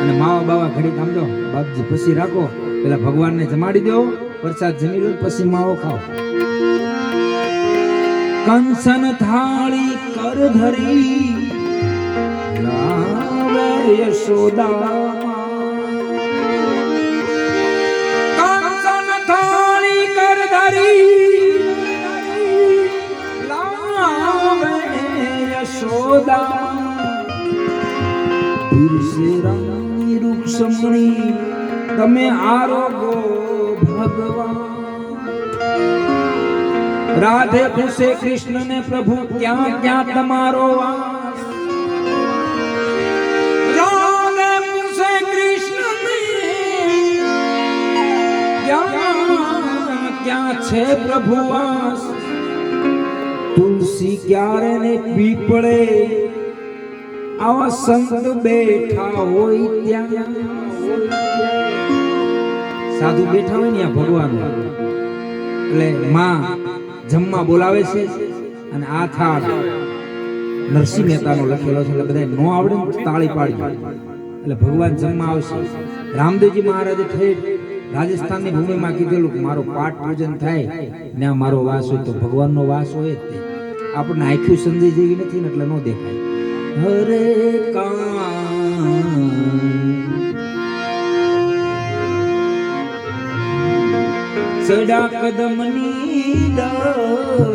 અને માવા બાવા ઘડી કામ દો બાપજી પછી રાખો, પેલા ભગવાનને જમાડી દો, પ્રસાદ જમી લો પછી માવો ખાઓ. કંસન થાળી કર ધરી, લાવે યશોદા કંસન થાળી કર ધરી, લાવે યશોદા પીરસે રૂક્ષમણી તમે આરોગો ભગવાન. રાધે પૂછે કૃષ્ણ ને પ્રભુ, ક્યાં ક્યાં તમારો વાસ? ક્યાં છે પ્રભુ વાસ? તુલસી ક્યારે ને પીપળે આવા સંત બેઠા હોય ત્યાં. સાધુ બેઠા હોય ને આ ભગવાન. એટલે માં જમવા બોલાવે છે અને આ થાળ નરસિંહ મહેતાનો લખેલો છે, એટલે બધા નો આવડે ને તાળી પાડી એટલે ભગવાન જમવા આવશે. રામદેવજી મહારાજે ઠેઠ રાજસ્થાનની ભૂમિમાં કીધેલું કે મારો પાઠ પૂજન થાય ને મારો વાસ હોય તો ભગવાનનો વાસ હોય આપણને આખું સંજય જેવી નથી ને એટલે ન દેખાય. હરે સડા કદમની ડાળ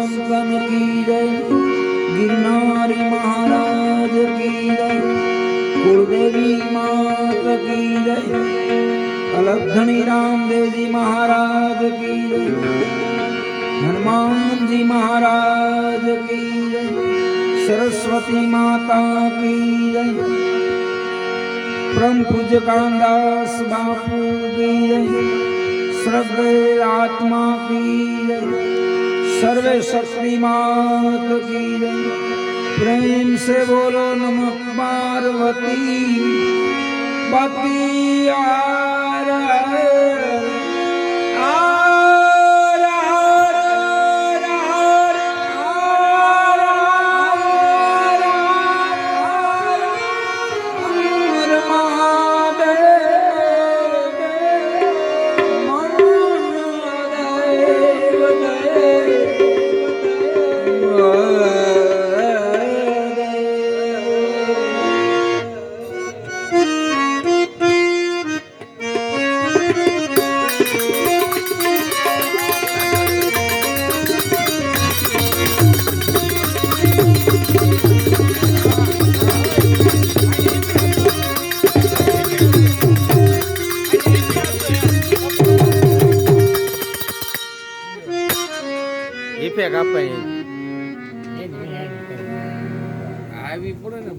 સંતન કી જય ગિરનારી મહારાજ કી જય કુળદેવી માત કી જય અલખણી રામદેવજી મહારાજ કી જય હનુમાનજી મહારાજ કી જય સરસ્વતી માતા કી જય પરમ પૂજ્ય કાનદાસ બાપુ કી જય સર્વે આત્મા કી જય સર્વે શક્તિ માત કી પ્રેમ સે બોલો નમઃ પાર્વતી. પતિયા આપવાની આવી પડે ને.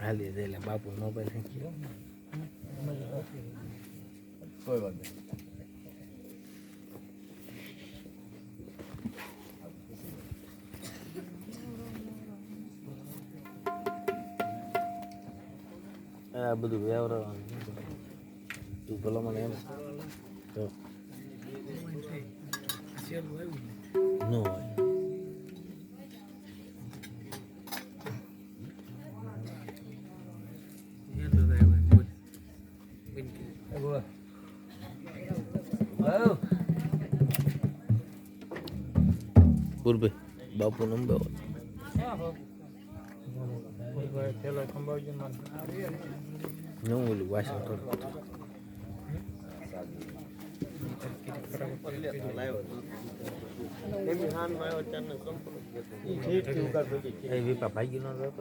હાલી એટલે બાપુ મોબાઈલ શીખી કોઈ વાત નહીં. આ બધું વ્યવહાર તું ભલો મને એમ તો. પૂરભાઈ બાપુ નંબર ન ઓલું વાસણ કરું એ વિપા ભાગી ન રહ્યો